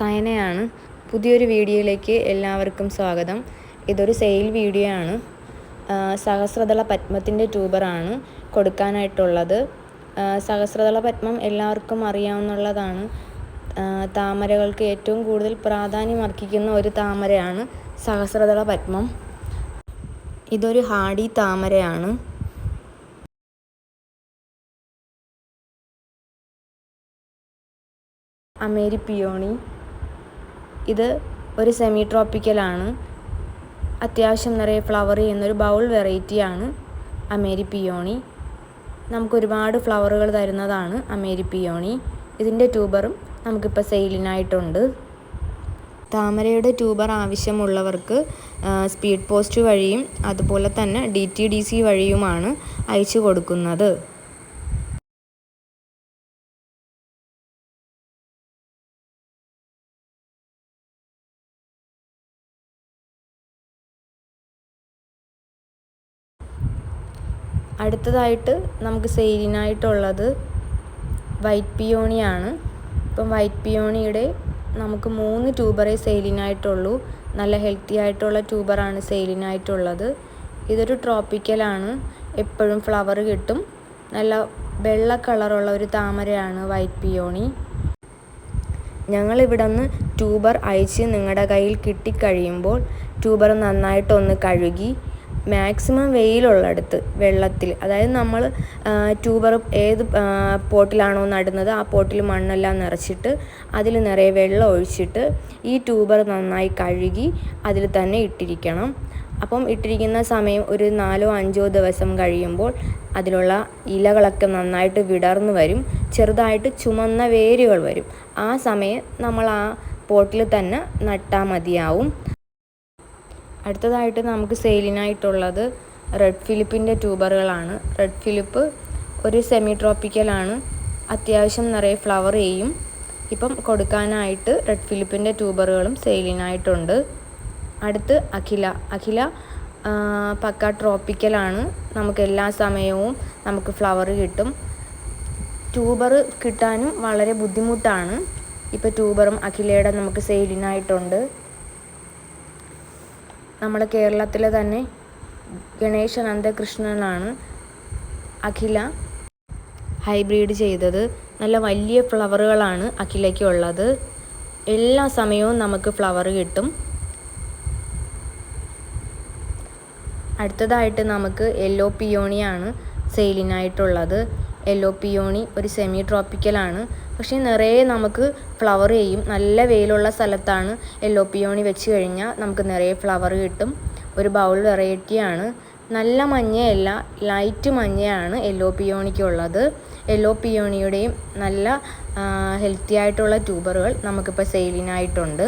സയനയാണ് പുതിയൊരു വീഡിയോയിലേക്ക് എല്ലാവർക്കും സ്വാഗതം. ഇതൊരു സെയിൽ വീഡിയോ ആണ് സഹസ്രദള പത്മത്തിന്റെ ട്യൂബറാണ് കൊടുക്കാനായിട്ടുള്ളത്. സഹസ്രദള പത്മം എല്ലാവർക്കും അറിയാവുന്നതാണ്. താമരകൾക്ക് ഏറ്റവും കൂടുതൽ പ്രാധാന്യം അർഹിക്കുന്ന ഒരു താമരയാണ് സഹസ്രദള പത്മം. ഇതൊരു ഹാഡി താമരയാണ്. അമേരി പിയോണി ഇത് ഒരു സെമി ട്രോപ്പിക്കലാണ് അത്യാവശ്യം നിറയെ ഫ്ലവർ ചെയ്യുന്നൊരു ബൗൾ വെറൈറ്റിയാണ് അമേരി പിയോണി നമുക്ക് ഒരുപാട് ഫ്ലവറുകൾ തരുന്നതാണ് അമേരി പിയോണി ഇതിന്റെ ട്യൂബറും നമുക്കിപ്പോൾ സെയിലിനായിട്ടുണ്ട് താമരയുടെ ട്യൂബർ ആവശ്യമുള്ളവർക്ക് സ്പീഡ് പോസ്റ്റ് വഴിയും അതുപോലെ തന്നെ ഡി ടി ഡി സി വഴിയുമാണ് അയച്ചു കൊടുക്കുന്നത്. അടുത്തതായിട്ട് നമുക്ക് സെയിലിനായിട്ടുള്ളത് വൈറ്റ് പിയോണിയാണ്. ഇപ്പം വൈറ്റ് പിയോണിയുടെ നമുക്ക് മൂന്ന് ട്യൂബറേ സെയിലിനായിട്ടുള്ളൂ. നല്ല ഹെൽത്തി ആയിട്ടുള്ള ട്യൂബറാണ് സെയിലിനായിട്ടുള്ളത്. ഇതൊരു ട്രോപ്പിക്കലാണ്. എപ്പോഴും ഫ്ലവർ കിട്ടും. നല്ല വെള്ള കളറുള്ള ഒരു താമരയാണ് വൈറ്റ് പിയോണി. ഞങ്ങളിവിടെ നിന്ന് ട്യൂബർ അയച്ച് നിങ്ങളുടെ കയ്യിൽ കിട്ടിക്കഴിയുമ്പോൾ ട്യൂബർ നന്നായിട്ടൊന്ന് കഴുകി മാക്സിമം വെയിലുള്ളിടത്ത് വെള്ളത്തിൽ. അതായത് നമ്മൾ ട്യൂബർ ഏത് പോട്ടിലാണോ നടുന്നത് ആ പോട്ടിൽ മണ്ണെല്ലാം നിറച്ചിട്ട് അതിൽ നിറയെ വെള്ളം ഒഴിച്ചിട്ട് ഈ ട്യൂബർ നന്നായി കഴുകി അതിൽ തന്നെ ഇട്ടിരിക്കണം. അപ്പം ഇട്ടിരിക്കുന്ന സമയം ഒരു നാലോ അഞ്ചോ ദിവസം കഴിയുമ്പോൾ അതിലുള്ള ഇലകളൊക്കെ നന്നായിട്ട് വിടർന്നു വരും. ചെറുതായിട്ട് ചുമന്ന വേരുകൾ വരും. ആ സമയം നമ്മൾ ആ പോട്ടിൽ തന്നെ നട്ടാൽ മതിയാവും. അടുത്തതായിട്ട് നമുക്ക് സെയിലിനായിട്ടുള്ളത് റെഡ് ഫിലിപ്പിന്റെ ട്യൂബറുകളാണ്. റെഡ് ഫിലിപ്പ് ഒരു സെമി ട്രോപ്പിക്കലാണ് അത്യാവശ്യം നിറയെ ഫ്ലവർ ചെയ്യും. ഇപ്പം കൊടുക്കാനായിട്ട് റെഡ് ഫിലിപ്പിന്റെ ട്യൂബറുകളും സെയിലിനായിട്ടുണ്ട്. അടുത്ത് അഖില. അഖില പക്ക ട്രോപ്പിക്കലാണ്. നമുക്ക് എല്ലാ സമയവും നമുക്ക് ഫ്ലവർ കിട്ടും. ട്യൂബർ കിട്ടാനും വളരെ ബുദ്ധിമുട്ടാണ്. ഇപ്പോൾ ട്യൂബറും അഖിലയുടെ നമുക്ക് സെയിലിനായിട്ടുണ്ട്. നമ്മുടെ കേരളത്തിലെ തന്നെ ഗണേശ നന്ദകൃഷ്ണനാണ് അഖില ഹൈബ്രിഡ് ചെയ്തത്. നല്ല വലിയ ഫ്ലവറുകളാണ് അഖിലയ്ക്ക് ഉള്ളത് എല്ലാ സമയവും നമുക്ക് ഫ്ലവർ കിട്ടും. അടുത്തതായിട്ട് നമുക്ക് യെല്ലോ പിയോണിയാണ് സെയിലിനായിട്ടുള്ളത്. യെല്ലോ പിയോണി ഒരു സെമി ട്രോപ്പിക്കലാണ് പക്ഷേ നിറയെ നമുക്ക് ഫ്ലവർ ചെയ്യും. നല്ല വെയിലുള്ള സ്ഥലത്താണ് യെല്ലോ പിയോണി വെച്ച് കഴിഞ്ഞാൽ നമുക്ക് നിറയെ ഫ്ലവർ കിട്ടും. ഒരു ബൗൾ വെറൈറ്റിയാണ് നല്ല മഞ്ഞയല്ല ലൈറ്റ് മഞ്ഞയാണ് യെല്ലോ പിയോണിക്കുള്ളത് യെല്ലോ പിയോണിയുടെയും നല്ല ഹെൽത്തി ആയിട്ടുള്ള ട്യൂബറുകൾ നമുക്കിപ്പോൾ സെയിലിനായിട്ടുണ്ട്